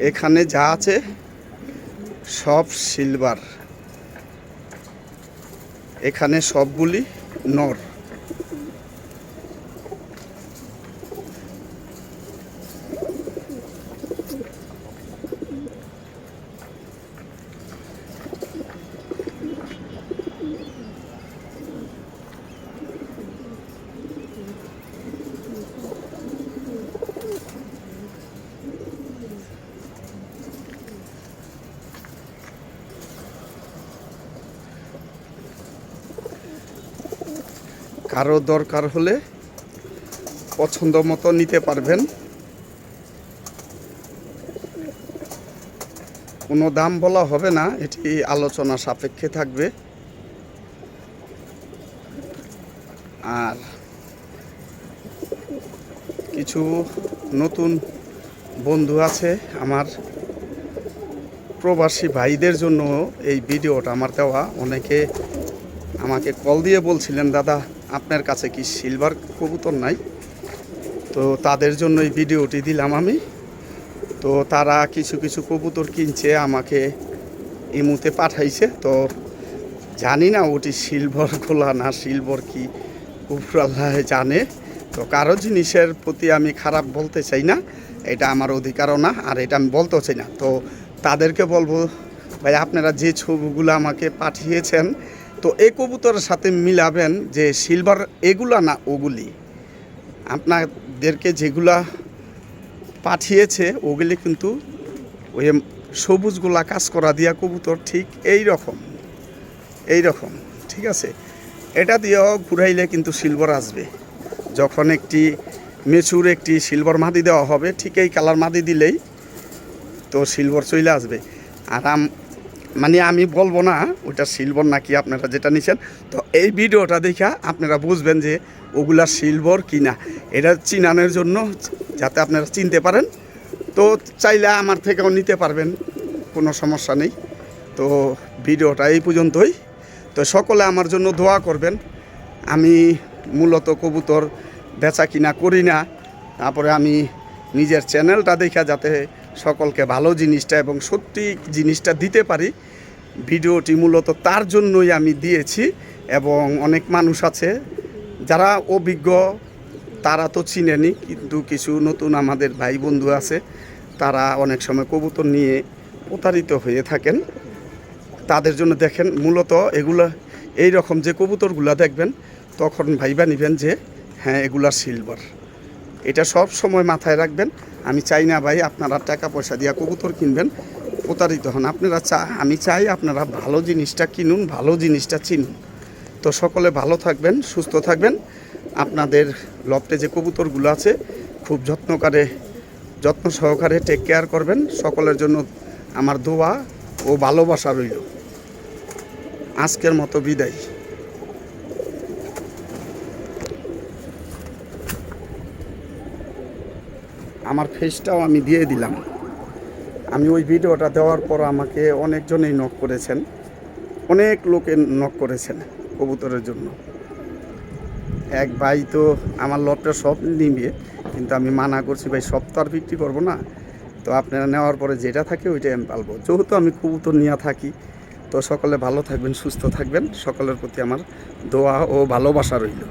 এখানে যা আছে সব সিলভার এখানে সবগুলি নর। কারও দরকার হলে পছন্দ মতো নিতে পারবেন। কোনো দাম বলা হবে না, এটি আলোচনা সাপেক্ষে থাকবে। আর কিছু নতুন বন্ধু আছে আমার প্রবাসী ভাইদের জন্য এই ভিডিওটা আমার দেওয়া। অনেকে আমাকে কল দিয়ে বলছিলেন, দাদা আপনার কাছে কি সিলভার কবুতর নাই? তো তাদের জন্য এই ভিডিওটি দিলাম আমি। তো তারা কিছু কিছু কবুতর কিনছে, আমাকে ইমুতে পাঠাইছে। তো জানি না ওটি সিলভার খোলা না সিলভার কি উপরাল্লাহ জানে। তো কারও জিনিসের প্রতি আমি খারাপ বলতে চাই না, এটা আমার অধিকারও না, আর এটা আমি বলতেও চাই না। তো তাদেরকে বলব, ভাই, আপনারা যে ছবিগুলো আমাকে পাঠিয়েছেন তো এই কবুতরের সাথে মিলাবেন যে সিলভার এগুলা না ওগুলি। আপনাদেরকে যেগুলা পাঠিয়েছে, ওগুলি কিন্তু ওই সবুজগুলা কাজ করা দিয়া কবুতর ঠিক এই রকম এই রকম, ঠিক আছে? এটা দিয়েও ঘুরাইলে কিন্তু সিলভার আসবে। যখন একটি মেচুর একটি সিলভার মাদি দেওয়া হবে, ঠিক এই কালার মাদি দিলেই তো সিলভার চলে আসবে। আর মানে আমি বলব না ওটা সিলভার নাকি আপনারা যেটা নিছেন। তো এই ভিডিওটা দেখা আপনারা বুঝবেন যে ওগুলা সিলভার কি না এটা চিনানোর জন্য যাতে আপনারা চিনতে পারেন। তো চাইলে আমার থেকেও নিতে পারবেন, কোনো সমস্যা নেই। তো ভিডিওটা এই পর্যন্তই। তো সকলে আমার জন্য দোয়া করবেন। আমি মূলত কবুতর বেচা কিনা করি না। তারপরে আমি নিজের চ্যানেলটা দেখা যাতে সকলকে ভালো জিনিসটা এবং সত্যি জিনিসটা দিতে পারি। ভিডিওটি মূলত তার জন্যই আমি দিয়েছি এবং অনেক মানুষ আছে, যারা অভিজ্ঞ, তারা তো চিনেনি, কিন্তু কিছু নতুন আমাদের ভাই বন্ধু আছে, তারা অনেক সময় কবুতর নিয়ে প্রতারিত হয়ে থাকেন। তাদের জন্য দেখেন মূলত এগুলো, এই রকম যে কবুতরগুলো দেখবেন, তখন ভাইবা নিবেন যে হ্যাঁ এগুলা সিলভার এটা সব সময় মাথায় রাখবেন। আমি চাই না ভাই, আপনারা টাকা পয়সা দিয়া কবুতর কিনবেন। প্রতারিত হন। আপনারা চা, আমি চাই আপনারা ভালো জিনিসটা কিনুন, ভালো জিনিসটা চিনুন। তো সকলে ভালো থাকবেন, সুস্থ থাকবেন। আপনাদের লফটে যে কবুতরগুলো আছে, খুব যত্নকারে যত্ন সহকারে টেক কেয়ার করবেন। সকলের জন্য আমার দোয়া ও ভালোবাসা রইল। আজকের মতো বিদায়। আমার ফেসটাও আমি দিয়ে দিলাম। আমি ওই ভিডিওটা দেওয়ার পর আমাকে অনেকজনেই নক করেছেন। অনেক লোকে নক করেছেন কবুতরের জন্য। এক ভাই তো আমার লটটা সব নিবে, কিন্তু আমি মানা করছি, ভাই, সব তো আর বিক্রি করব না। তো আপনারা নেওয়ার পরে যেটা থাকে ওইটাই আমি পালবো। যেহেতু আমি কবুতর নিয়ে থাকি, তো সকলে ভালো থাকবেন, সুস্থ থাকবেন। সকলের প্রতি আমার দোয়া ও ভালোবাসা রইল।